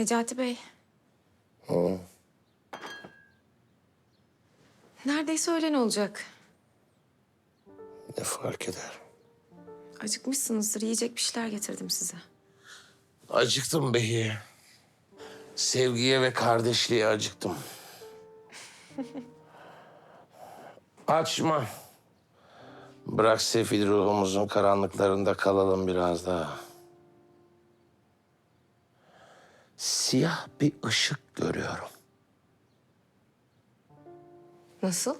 Necati Bey. Neredeyse öğlen olacak. Ne fark eder? Acıkmışsınızdır. Yiyecek bir şeyler getirdim size. Acıktım Behiye. Sevgiye ve kardeşliğe acıktım. Açma. Bırak sefil ruhumuzun karanlıklarında kalalım biraz daha. Siyah bir ışık görüyorum. Nasıl?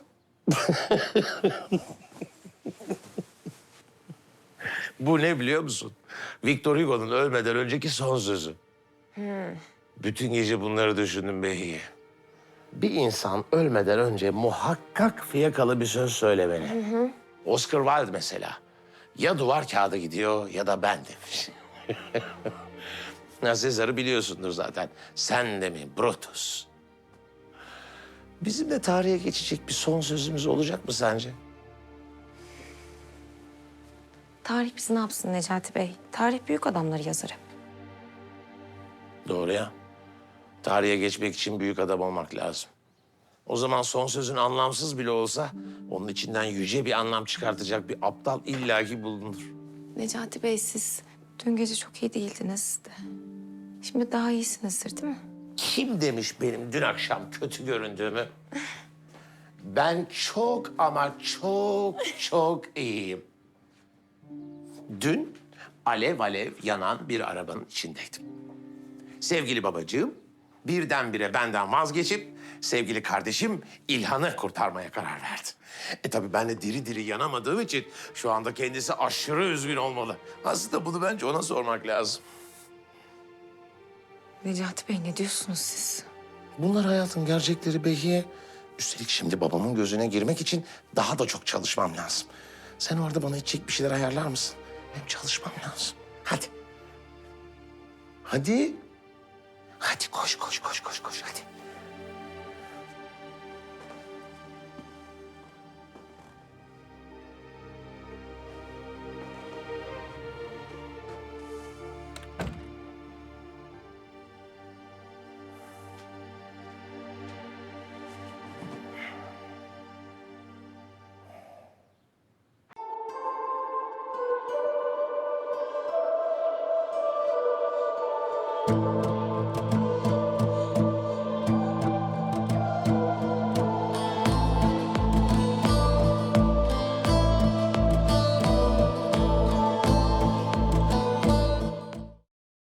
Bu ne biliyor musun? Victor Hugo'nun ölmeden önceki son sözü. Bütün gece bunları düşündüm Behiye. Bir insan ölmeden önce muhakkak fiyakalı bir söz söylemeli. Oscar Wilde mesela. Ya duvar kağıdı gidiyor ya da ben demiş. ya Sezar'ı biliyorsundur zaten. Sen de mi Brutus? Bizim de tarihe geçecek bir son sözümüz olacak mı sence? Tarih bizi ne yapsın Necati Bey? Tarih büyük adamları yazar hep. Doğru ya. Tarihe geçmek için büyük adam olmak lazım. O zaman son sözün anlamsız bile olsa onun içinden yüce bir anlam çıkartacak bir aptal illaki bulunur. Necati Bey siz dün gece çok iyi değildiniz de. Şimdi daha iyisinizdir değil mi? Kim demiş benim dün akşam kötü göründüğümü? Ben çok ama çok çok iyiyim. Dün alev alev yanan bir arabanın içindeydim. Sevgili babacığım birdenbire benden vazgeçip sevgili kardeşim İlhan'ı kurtarmaya karar verdi. E tabii ben de diri diri yanamadığım için şu anda kendisi aşırı üzgün olmalı. Aslında bunu bence ona sormak lazım. Necati Bey ne diyorsunuz siz? Bunlar hayatın gerçekleri Behiye. Üstelik şimdi babamın gözüne girmek için daha da çok çalışmam lazım. Sen orada bana içecek bir şeyler ayarlar mısın? Benim çalışmam lazım. Hadi. Hadi. Hadi koş koş koş koş koş hadi.